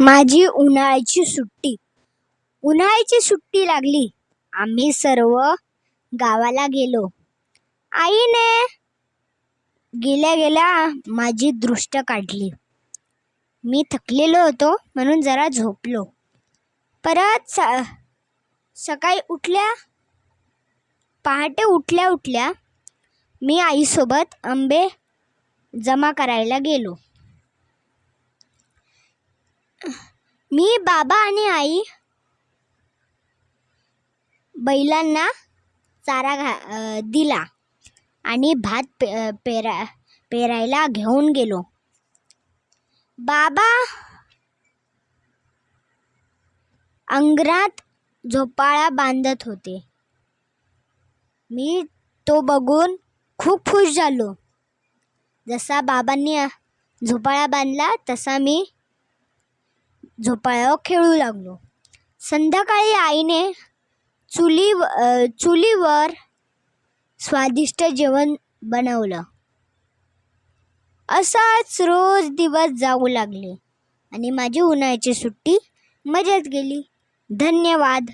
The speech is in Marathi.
माझी उन्हाळ्याची सुट्टी. उन्हाळ्याची सुट्टी लागली. आम्ही सर्व गावाला गेलो. आईने गेल्या गेल्या माझी दृष्ट काढली. मी थकलेलो होतो म्हणून जरा झोपलो. परत स सकाळी उठल्या पहाटे उठल्या उठल्या मी आईसोबत आंबे जमा करायला गेलो. मी बाबा आणि आई बैलांना चारा घा दिला आणि भात पे पेरा पेरायला घेऊन गेलो. बाबा अंगणात झोपाळा बांधत होते. मी तो बघून खूप खुश झालो. जसा बाबांनी झोपाळा बांधला तसा मी झोपाळ्यावर खेळू लागलो. संध्याकाळी आईने चुली चुलीवर स्वादिष्ट जेवण बनवलं. असाच रोज दिवस जाऊ लागले आणि माझी उन्हाळ्याची सुट्टी मजेत गेली. धन्यवाद.